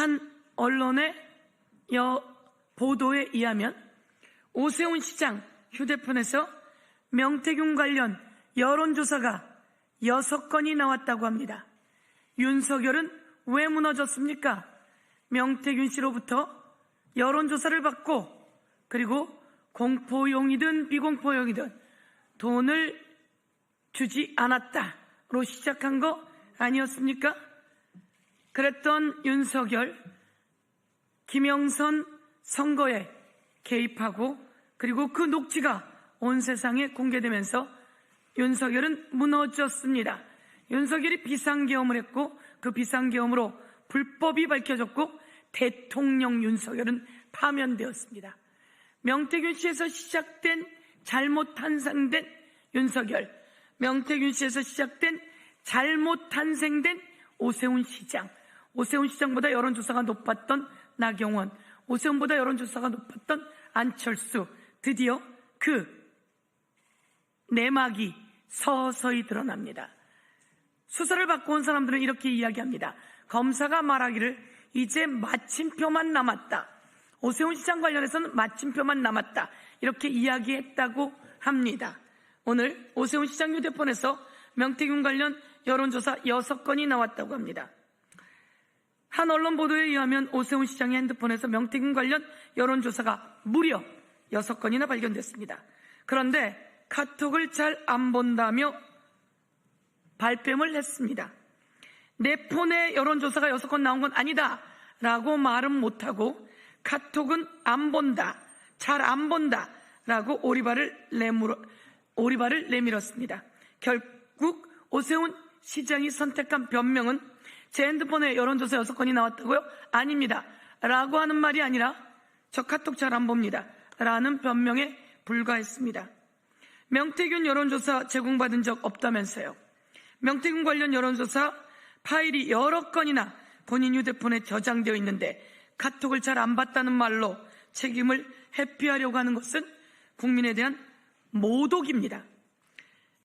한 언론의 여 보도에 의하면 오세훈 시장 휴대폰에서 명태균 관련 여론조사가 여섯 건이 나왔다고 합니다. 윤석열은 왜 무너졌습니까? 명태균 씨로부터 여론조사를 받고 그리고 공포용이든 비공포용이든 돈을 주지 않았다로 시작한 거 아니었습니까? 그랬던 윤석열, 김영선 선거에 개입하고 그리고 그 녹취가 온 세상에 공개되면서 윤석열은 무너졌습니다. 윤석열이 비상계엄을 했고 그 비상계엄으로 불법이 밝혀졌고 대통령 윤석열은 파면되었습니다. 명태균 씨에서 시작된 잘못 탄생된 윤석열, 명태균 씨에서 시작된 잘못 탄생된 오세훈 시장, 오세훈 시장보다 여론조사가 높았던 나경원, 오세훈보다 여론조사가 높았던 안철수, 드디어 그 내막이 서서히 드러납니다. 수사를 받고 온 사람들은 이렇게 이야기합니다. 검사가 말하기를 이제 마침표만 남았다. 오세훈 시장 관련해서는 마침표만 남았다. 이렇게 이야기했다고 합니다. 오늘 오세훈 시장 휴대폰에서 명태균 관련 여론조사 6건이 나왔다고 합니다. 한 언론 보도에 의하면 오세훈 시장의 핸드폰에서 명태균 관련 여론조사가 무려 6건이나 발견됐습니다. 그런데 카톡을 잘 안 본다며 발뺌을 했습니다. 내 폰에 여론조사가 6건 나온 건 아니다 라고 말은 못하고 카톡은 안 본다, 잘 안 본다 라고 오리발을 내밀어, 오리발을 내밀었습니다. 결국 오세훈 시장이 선택한 변명은 제 핸드폰에 여론조사 6건이 나왔다고요? 아닙니다. 라고 하는 말이 아니라 저 카톡 잘 안 봅니다. 라는 변명에 불과했습니다. 명태균 여론조사 제공받은 적 없다면서요. 명태균 관련 여론조사 파일이 여러 건이나 본인 휴대폰에 저장되어 있는데 카톡을 잘 안 봤다는 말로 책임을 회피하려고 하는 것은 국민에 대한 모독입니다.